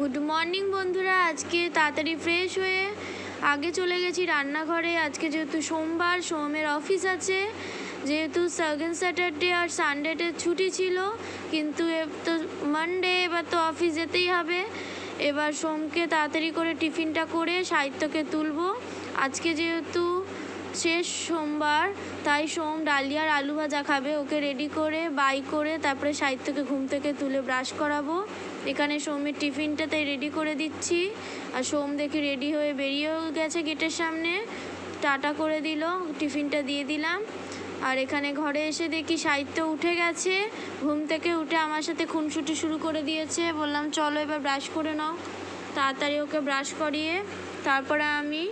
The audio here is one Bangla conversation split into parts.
গুড মর্নিং বন্ধুরা। আজকে তাড়াতাড়ি ফ্রেশ হয়ে আগে চলে গেছি রান্নাঘরে। আজকে যেহেতু সোমবার, সোমের অফিস আছে। যেহেতু সেকেন্ড স্যাটারডে আর সানডেতে ছুটি ছিল, কিন্তু তো মানডে এবার তো অফিস যেতেই হবে। এবার সোমকে তাড়াতাড়ি করে টিফিনটা করে সাহিত্যকে তুলবো। আজকে যেহেতু শেষ সোমবার, তাই সোম ডালিয়ার আলু ভাজা খাবে। ওকে রেডি করে বাই করে, তারপরে সাহিত্যকে ঘুম থেকে তুলে ব্রাশ করাবো। এখানে সোমের টিফিনটা তাই রেডি করে দিচ্ছি। আর সোম দেখি রেডি হয়ে বেরিয়েও গেছে গেটের সামনে। টাটা করে দিল, টিফিনটা দিয়ে দিলাম। আর এখানে ঘরে এসে দেখি সাহিত্য উঠে গেছে। ঘুম থেকে উঠে আমার সাথে খুনসুটি শুরু করে দিয়েছে। বললাম, চলো এবার ব্রাশ করে নাও। তাড়াতাড়ি ওকে ব্রাশ করিয়ে, তারপরে আমি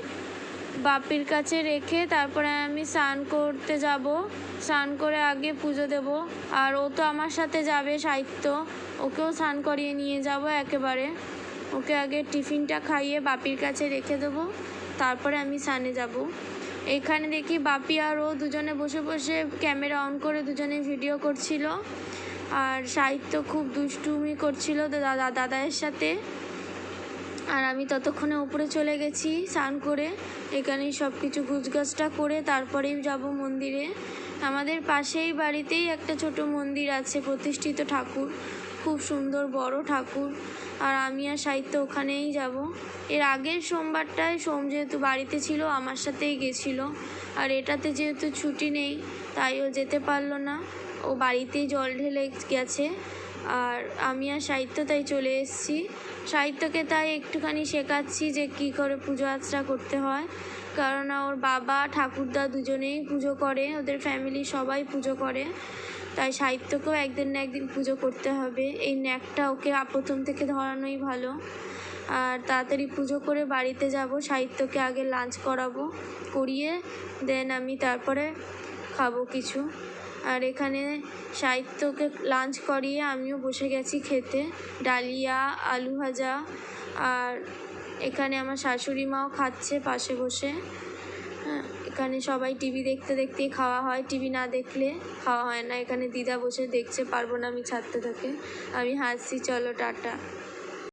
বাপির কাছে রেখে তারপরে আমি স্নান করতে যাব। স্নান করে আগে পুজো দেব। আর ও তো আমার সাথে যাবে সাহিত্য। ওকেও স্নান করিয়ে নিয়ে যাব একেবারে। ওকে আগে টিফিনটা খাইয়ে বাপির কাছে রেখে দেবো। তারপরে আমি স্নানে যাব। এখানে দেখি বাপি আর ও দুজনে বসে বসে ক্যামেরা অন করে দুজনে ভিডিও করছিল। আর সাহিত্য খুব দুষ্টুমি করছিল দাদা দাদায়ের সাথে। আর আমি ততক্ষণে উপরে চলে গেছি, স্নান করে। এখানেই সব কিছু গুছগাছটা করে তারপরেই যাব মন্দিরে। আমাদের পাশেই বাড়িতেই একটা ছোট মন্দির আছে, প্রতিষ্ঠিত ঠাকুর। খুব সুন্দর, বড় ঠাকুর। আর আমি আর সাহিত্য ওখানেই যাব। এর আগের সোমবারটায় সোম যেহেতু বাড়িতে ছিল, আমার সাথেই গেছিল। আর এটাতে যেহেতু ছুটি নেই, তাই ও যেতে পারল না। ও বাড়িতেই জল ঢেলে গেছে। আর আমি আর সাহিত্য তাই চলে এসেছি। সাহিত্যকে তাই একটুখানি শেখাচ্ছি যে কী করে পুজো আচরা করতে হয়। কারণ ওর বাবা, ঠাকুরদা দুজনেই পুজো করে, ওদের ফ্যামিলি সবাই পুজো করে। তাই সাহিত্যকেও একদিন না একদিন পুজো করতে হবে। এই ন্যাকটা ওকে প্রথম থেকে ধরানোই ভালো। আর তাড়াতাড়ি পুজো করে বাড়িতে যাব, সাহিত্যকে আগে লাঞ্চ করাবো, করিয়ে দেন আমি তারপরে খাব কিছু। আর এখানে সাহিত্যকে লাঞ্চ করিয়ে আমিও বসে গেছি খেতে। ডালিয়া, আলু ভাজা আর এখানে আমার শাশুড়ি মাও খাচ্ছে পাশে বসে। হ্যাঁ এখানে সবাই টিভি দেখতে দেখতেই খাওয়া হয়। টিভি না দেখলে খাওয়া হয় না। এখানে দিদা বসে দেখছে, পারব না আমি ছাড়তে থাকে। আমি হাসছি, চলো, টাটা।